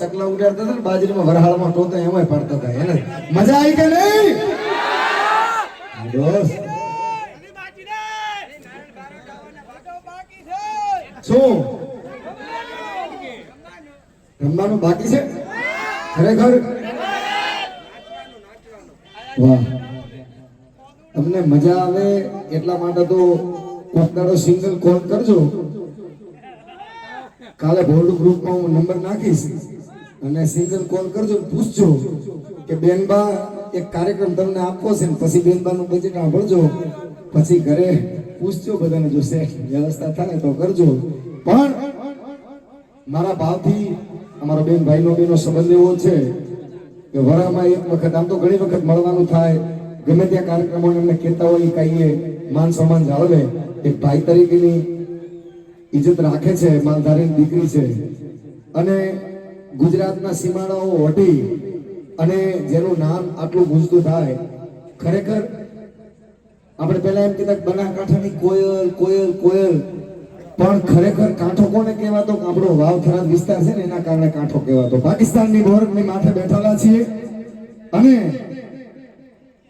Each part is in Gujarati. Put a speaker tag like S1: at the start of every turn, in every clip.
S1: ચકલા ઉડાડતા હતા ને બાજરીમાં વરહાળમાં ટોતા એમાં પાડતા હતા. એને મજા આવી કે નહીં? દોસ્ત શું? રમવાનું બાકી છે? ખરેખર? વાહ. તમને મજા આવે એટલા માટે તો કોક દાડો સિંગલ કોલ કરજો. કાલે બોર્ડ ગ્રુપમાં હું નંબર નાખીશ. અને સિંગલ કોલ કરજો પૂછજો કે બેનબા, એક કાર્યક્રમ તમને આપવો છે ને, પછી બેનબાનું બજેટ સાંભળજો. પછી ઘરે પૂછજો બધાને જો સેટ વ્યવસ્થા થાય તો કરજો. પણ મારા ભાવથી અમારો બેન ભાઈનો બેનો સંબંધ એવો છે કે વરામાં એક વખત, આમ તો ઘણી વખત મળવાનું થાય, ગમે ત્યાં કાર્યક્રમો એમને કહેતા હોય કહીએ માન સન્માન જાળવે. એક ભાઈ તરીકેની ઇજ્જત રાખે છે, માલધારીની દીકરી છે. અને ગુજરાતના સીમાડાઓ વટી અને જેનું નામ આટલું ગુંજતું થાય, ખરેખર આપણે પહેલા એમ કહેતા બનાસકાંઠાની કોયલ કોયલ કોયલ. પણ ખરેખર કાંઠો કોને કહેવાતો? આપણો વાવ થરાદ વિસ્તાર છે ને, એના કારણે કાંઠો કહેવાતો. પાકિસ્તાનની બોર્ડની માથે બેઠેલા છીએ. અને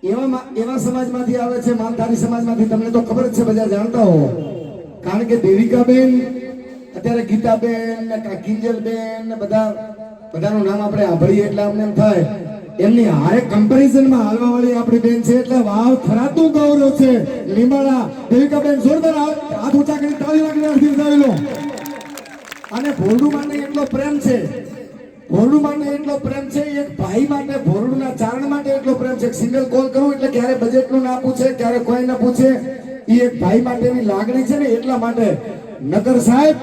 S1: એવા એવા સમાજમાંથી આવે છે, માલધારી સમાજમાંથી, તમને તો ખબર જ છે, બધા જાણતા હો. કારણ કે દેવિકાબેન અત્યારે ગીતાબેન ને કિંજલબેન ને બધા, બધાનું નામ આપણે સાંભળીએ એટલે અમને એમ થાય, એમની હારે કમ્પેરિઝનમાં હાલવા વાળી આપણી બેન છે એટલે વાવ ખરાતું ગૌરવ છે. લીંબાડા દેવિકાબેન જોરદાર હાથ ઊંચા કરી તાળી વાગીને અડધી ઉઠાવી લો અને ભોરડું માટે એટલો પ્રેમ છે. ભોરડું માટે એટલો પ્રેમ છે, એક ભાઈ માટે ભોરડુના ચારણ માટે એટલો પ્રેમ છે. સિંગલ કોલ કરું એટલે ક્યારે બજેટનું ના પૂછે, ક્યારે કોઈ ના પૂછે. એ એક ભાઈ માટેની લાગણી છે ને એટલા માટે. નગર સાહેબ